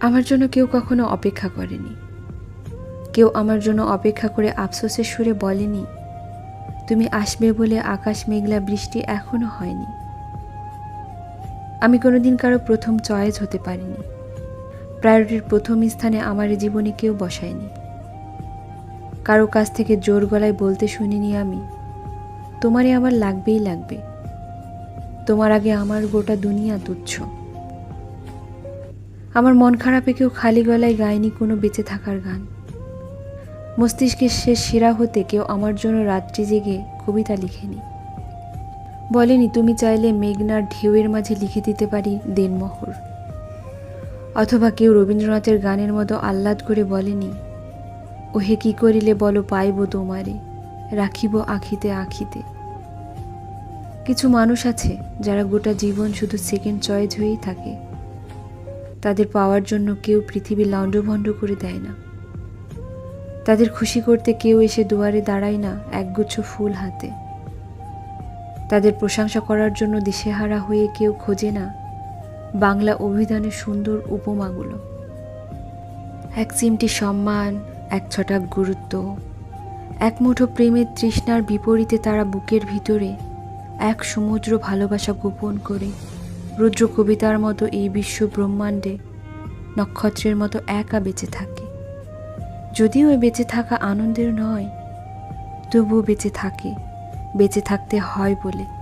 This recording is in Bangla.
আমার জন্য কেউ কখনো অপেক্ষা করেনি। কেউ আমার জন্য অপেক্ষা করে আফসোসের সুরে বলেনি, তুমি আসবে বলে আকাশ মেঘলা বৃষ্টি এখনও হয়নি। আমি কোনোদিন কারও প্রথম চয়েস হতে পারিনি। প্রায়োরিটির প্রথম স্থানে আমার জীবনে কেউ বসায়নি। কারও কাছ থেকে জোর গলায় বলতে শুনিনি আমি, তোমারই আমার লাগবেই লাগবে। তোমার আগে আমার গোটা দুনিয়া তুচ্ছ। আমার মন খারাপে কেউ খালি গলায় গায়নি কোনো বেঁচে থাকার গান। মস্তিষ্কের শেষ শিরা হতে কেউ আমার জন্য রাত্রি জেগে কবিতা লিখেনি। বলেনি, তুমি চাইলে মেঘনার ঢেউয়ের মাঝে লিখে দিতে পারি দেনমোহর। অথবা কেউ রবীন্দ্রনাথের গানের মতো আহ্লাদ করে বলেনি, ওহে কি করিলে বলো পাইব তোমারে, রাখিব আখিতে আখিতে। কিছু মানুষ আছে যারা গোটা জীবন শুধু সেকেন্ড চয়েস হয়েই থাকে। তাদের পাওয়ার জন্য কেউ পৃথিবী লণ্ডভণ্ড করে দেয় না। তাদের খুশি করতে কেউ এসে দুয়ারে দাঁড়ায় না একগুচ্ছ ফুল হাতে। তাদের প্রশংসা করার জন্য দিশেহারা হয়ে কেউ খোঁজে না বাংলা অভিধানের সুন্দর উপমাগুলো। এক চিমটি সম্মান, এক ছটাক গুরুত্ব, এক মুঠো প্রেমের তৃষ্ণার বিপরীতে তারা বুকের ভিতরে, এক সমুদ্র ভালোবাসা গোপন করে। রুদ্র কবিতার মতো এই বিশ্ব ব্রহ্মাণ্ডে নক্ষত্রের মতো একা বেঁচে থাকে। যদিও বেঁচে থাকা আনন্দের নয়, তবুও বেঁচে থাকে, বেঁচে থাকতে হয় বলে